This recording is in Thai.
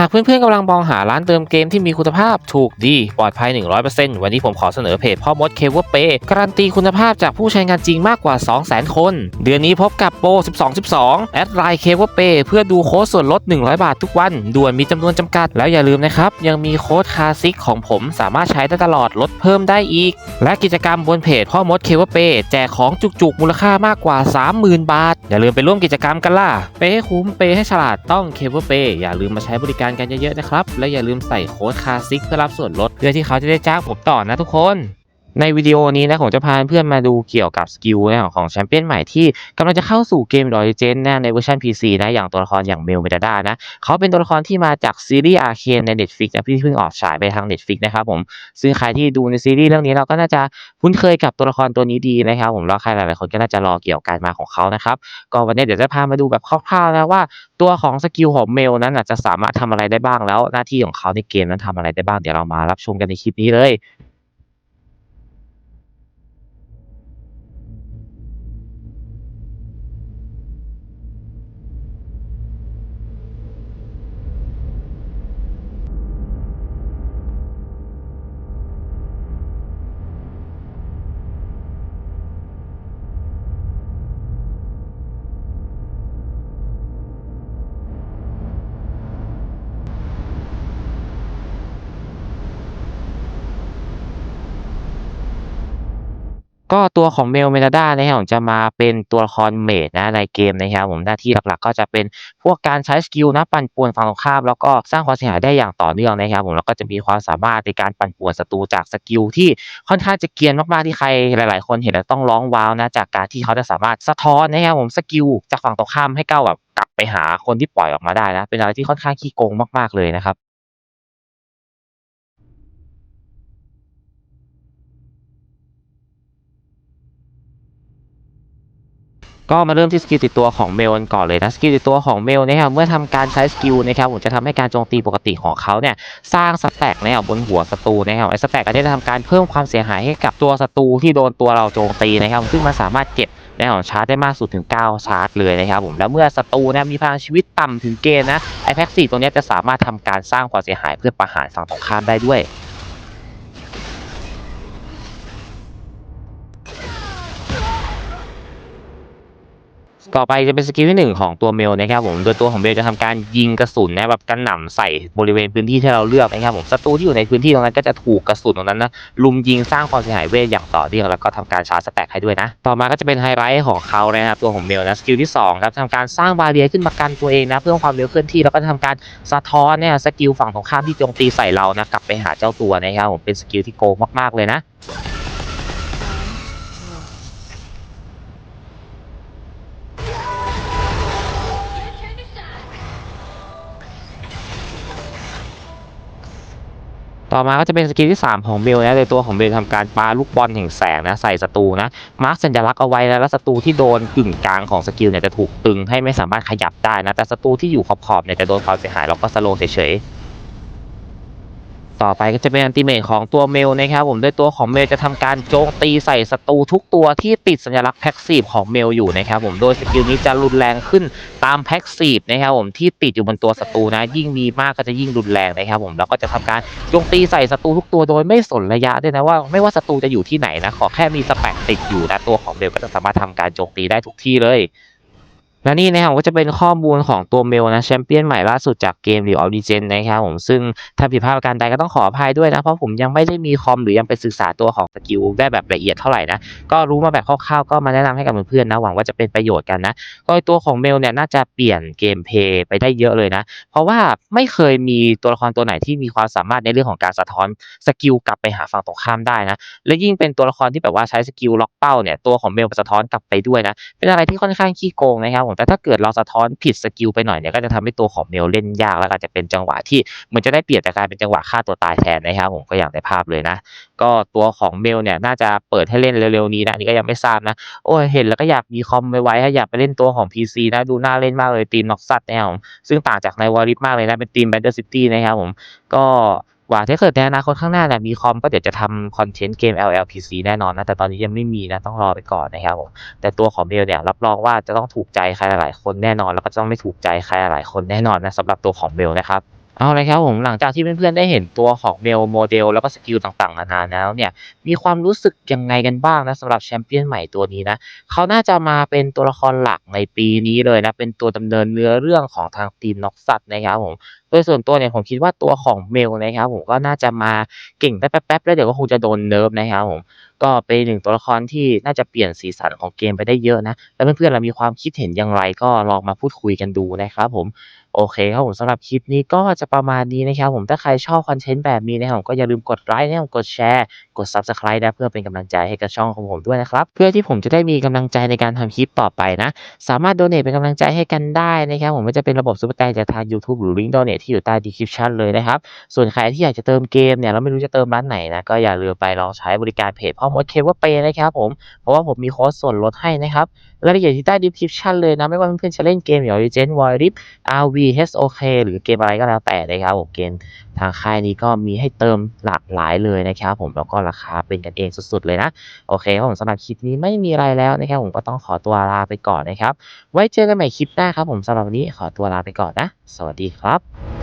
หากเพื่อนๆกำลังมองหาร้านเติมเกมที่มีคุณภาพถูกดี ปลอดภัย 100%วันนี้ผมขอเสนอเพจพ่อมดเคเวอร์เปการันตีคุณภาพจากผู้ใช้งานจริงมากกว่า 200,000 คน เดือนนี้พบกับโปร 12 12 แอดไลน์เคเวอร์เปเพื่อดูโค้ดส่วนลด 100 บาททุกวันด่วนมีจำนวนจำกัด แล้วอย่าลืมนะครับ ยังมีโค้ดคาซิกของผมสามารถใช้ได้ตลอดลดเพิ่มได้อีก และกิจกรรมบนเพจพ่อมดเคเวอร์เปแจกของจุกๆมูลค่ามากกว่า 30,000 บาท อย่าลืมไปร่วมกิจกรรมกันล่ะเปย์ให้คุ้มเปย์ให้ฉลาดต้องเคเวอร์เปอย่าลืมมาใช้บริการกันเยอะๆนะครับ และอย่าลืมใส่โค้ดคาซิกเพื่อรับส่วนลดเพื่อที่เขาจะได้จ้างผมต่อนะทุกคน ในวิดีโอนี้นะผมจะพาเพื่อนมาดูเกี่ยวกับสกิลนะของแชมเปี้ยนใหม่ที่กำลังจะเข้าสู่เกมดอ r เจนนะในเวอร์ชัน PC นะอย่างตัวละครอย่างเมลเมตาดานะเขาเป็นตัวละครที่มาจากซีรีส์อาร์เคนใน Netflix นะที่เพิ่งออกฉายไปทาง Netflix นะครับผมซึ่งใครที่ดูในซีรีส์เรื่องนี้เราก็น่าจะคุ้นเคยกับตัวละครตัวนี้ดีนะครับผมแล้วใครหลาย ๆ คนก็น่าจะรอเกี่ยวกับการมาของเขานะครับก็วันนี้เดี๋ยวจะพามาดูแบบคร่าว ๆ นะว่าตัวของสกิลของเมลนั้นน่ะจะสามารถทำอะไรได้บ้างแล้ว หน้าที่ของเขาในเกมนั้นทำอะไรได้บ้างเดี๋ยวเรามารับชมกันในคลิปนี้เลย ก็ตัวของเมลเมลดานะครับผมจะมาเป็นตัวละครเมจนะในเกมนะครับผมหน้าที่หลักๆ ก็จะเป็นพวกการใช้สกิลนะปั่นป่วนฝั่งตรงข้ามแล้วก็สร้างความเสียหายได้อย่างต่อเนื่องนะครับผมแล้วก็จะมีความสามารถในการปั่นป่วนศัตรูจากสกิลที่ค่อนข้างจะเกียนมากๆที่ใครหลาย ๆ คนเห็นแล้วต้องร้องว้าวนะจากการที่เขาจะสามารถสะท้อนนะครับผมสกิลจากฝั่งตรงข้ามให้ก้าวแบบกลับไปหาคนที่ปล่อยออกมาได้นะเป็นอะไรที่ค่อนข้างขี้โกงมากๆเลยนะครับ ก็มาเริ่มที่สกิลติดตัวของเมลกันก่อนเลยนะสกิลติดตัวของเมลนะครับเมื่อทำการใช้สกิลนะครับผมจะทำให้การโจมตีปกติของเขาเนี่ยสร้างสแต็กนะครับบนหัวศัตรูนะครับไอ้สแต็กอันนี้จะทำการเพิ่มความเสียหายให้กับตัวศัตรูที่โดนตัวเราโจมตีนะครับซึ่งมันสามารถเก็บนะครับชาร์จได้มากสุดถึง 9 ชาร์จเลยนะครับผมแล้วเมื่อศัตรูนะมีพลังชีวิตต่ำถึงเกณฑ์นะไอ้แพ็กซี่ตัวนี้จะสามารถทำการสร้างความเสียหายเพื่อประหารฝั่งตรงข้ามได้ด้วย ต่อไปจะเป็นสกิลที่หนึ่งของตัวเมลนะครับผม โดยตัวของเมลจะทำการยิงกระสุนนะแบบกระหน่ำใส่บริเวณพื้นที่ที่เราเลือกนะครับผมศัตรูที่อยู่ในพื้นที่ตรงนั้นก็จะถูกกระสุนตรงนั้นนะลุมยิงสร้างความเสียหายเวทอย่างต่อเนื่องแล้วก็ทำการชาร์จสแต็กให้ด้วยนะ ต่อมาก็จะเป็นไฮไลท์ของเขานะครับตัวของเมลนะสกิลที่สองครับทำการสร้างบาเรียขึ้นมากันตัวเองนะเพื่อความเร็วเคลื่อนที่แล้วก็ทำการสะท้อนเนี่ยสกิลฝั่งตรงข้ามที่โจมตีใส่เรานะกลับไปหาเจ้าตัวนะครับผมเป็นสกิลที่โกงมากๆเลยนะ ต่อมาก็จะเป็นสกิลที่ 3 ของเบลนะโดยตัวของเบลทำการปาลูกบอลแห่งแสงนะใส่ศัตรูนะมาร์คสัญลักษณ์เอาไว้แล้วศัตรูที่โดนกึ่งกลางของสกิลเนี่ยจะถูกตึงให้ไม่สามารถขยับได้นะแต่ศัตรูที่อยู่ขอบๆเนี่ยจะโดนความเสียหายแล้วก็สโลว์เฉยๆ ต่อไปก็จะเป็นอันติเมทของตัวเมลนะครับผมโดยตัวของเมลจะทำการโจมตีใส่ศัตรูทุกตัวที่ติดสัญลักษณ์แพ็กซีฟของเมลอยู่นะครับผมโดยสกิลนี้จะรุนแรงขึ้นตามแพ็กซีฟนะครับผมที่ติดอยู่บนตัวศัตรูนะยิ่งมีมากก็จะยิ่งรุนแรงนะครับผมแล้วก็จะทำการโจมตีใส่ศัตรูทุกตัวโดยไม่สนระยะด้วยนะว่าไม่ว่าศัตรูจะอยู่ที่ไหนนะขอแค่มีสแต็กติดอยู่นะตัวของเมลก็จะสามารถทำการโจมตีได้ทุกที่เลย และนี่นะครับก็จะเป็นข้อมูลของตัวเมลนะแชมเปี้ยนใหม่ล่าสุดจากเกม League of Legends นะครับผมซึ่งถ้าผิดพลาดประการใดก็ต้องขออภัยด้วยนะ เพราะผมยังไม่ได้มีคอมหรือยังไปศึกษาตัวของสกิลได้แบบละเอียดเท่าไหร่นะ ก็รู้มาแบบคร่าวๆก็มาแนะนำให้กับเพื่อนๆนะ หวังว่าจะเป็นประโยชน์กันนะ ก็ตัวของเมลเนี่ยน่าจะเปลี่ยนเกมเพย์ไปได้เยอะเลยนะ เพราะว่าไม่เคยมีตัวละครตัวไหนที่มีความสามารถในเรื่องของการสะท้อนสกิลกลับไปหาฝั่งตรงข้ามได้นะและยิ่งเป็นตัวละครที่แบบว่าใช้สกิลล็อกเป้าเนี่ยตัวของเมลสะท้อนกลับไปด้วยนะเป็นอะไรที่ค่อนข้างขี้โกงนะครับผมแต่ถ้าเกิดเราสะท้อนผิดสกิลไปหน่อยเนี่ยก็จะทำให้ตัวของเมลเล่นยากแล้วก็อาจจะเป็นจังหวะที่เหมันจะได้เปรียบแต่กลายเป็นจังหวะฆ่าตัวตายแทนนะครับผมก็อย่างในภาพเลยนะ ก็ตัวของเมลเนี่ยน่าจะเปิดให้เล่นเร็วๆนี้นะนี่ก็ยังไม่ทราบนะ โอ้ยเห็นแล้วก็อยากมีคอมไว้ๆให้อยากไปเล่นตัวของ PC นะดูน่าเล่นมากเลยทีมน็อกซัตนะครับผมซึ่งต่างจากในวอริฟมากเลยนะเป็นทีมแบนเดอร์ซิตี้นะครับผมก็ หวังถ้าเกิดในอนาคตข้างหน้าเนี่ยมีคอมก็เดี๋ยวจะทำคอนเทนต์เกม LLPC แน่นอนนะ แต่ตอนนี้ยังไม่มีนะ ต้องรอไปก่อนนะครับผมแต่ตัวของเบลเนี่ยรับรองว่าจะต้องถูกใจใครหลายคนแน่นอน แล้วก็จะต้องไม่ถูกใจใครหลายคนแน่นอนนะสำหรับตัวของเบลนะครับเอาเลยครับผมหลังจากที่เพื่อนๆได้เห็นตัวของ Mel Model แล้วก็สกิลต่างๆนานาแล้วเนี่ยมีความรู้สึกยังไงกันบ้างนะสำหรับแชมเปี้ยนใหม่ตัวนี้นะเขาน่าจะมาเป็นตัวละครหลักในปีนี้เลยนะเป็นตัวดำเนินเนื้อเรื่องของทางทีม Noxus นะครับผมโดยส่วนตัวเนี่ยผมคิดว่าตัวของ Mel นะครับผมก็น่าจะมาเก่งได้แป๊บๆแล้วเดี๋ยวก็คงจะโดนเนิร์ฟนะครับผมก็เป็นหนึ่งตัวละครที่น่าจะเปลี่ยนสีสันของเกมไปได้เยอะนะ แล้วเพื่อนๆล่ะมีความคิดเห็นอย่างไรก็ลองมาพูดคุยกันดูนะครับผมโอเคครับผมสำหรับคลิปนี้ก็จะประมาณนี้นะครับผมถ้าใครชอบคอนเทนต์แบบนี้นะครับผมก็อย่าลืมกดไลค์นะครับกดแชร์กด Subscribe นะเพื่อเป็นกำลังใจให้กับช่องของผมด้วยนะครับ เพื่อที่ผมจะได้มีกำลังใจในการทำคลิปต่อไปนะ สามารถโดเนทเป็นกำลังใจให้กันได้นะครับผมไม่ว่าจะเป็นระบบซุปเปอร์แตงจากทาง YouTube หรือลิงก์โดเนทที่อยู่ใต้ description เลยนะครับ ส่วนใครที่อยากจะเติมเกมเนี่ยเราไม่รู้จะเติมร้านไหนนะ ก็อย่าลืมไปลองใช้บริการเพจพ่อมดเคเว่าเปย์นะครับผม เพราะว่าผมมีโค้ดส่วนลดให้นะครับรายละเอียดที่ใต้ description เลยนะ ไม่ว่าเพื่อนๆจะเล่นเกมอย่าง Legend War Rip RV HOK หรือเกมอะไรก็แล้วแต่นะครับผมเกมทางค่ายนี้ก็มีให้เติมหลากหลายเลยนะครับผมแล้วก็ราคาเป็นกันเองสุดๆเลยนะ โอเคครับผมสำหรับคลิปนี้ไม่มีอะไรแล้วนะครับผมก็ต้องขอตัวลาไปก่อนนะครับ ไว้เจอกันใหม่คลิปหน้าครับผมสำหรับวันนี้ขอตัวลาไปก่อนนะ สวัสดีครับ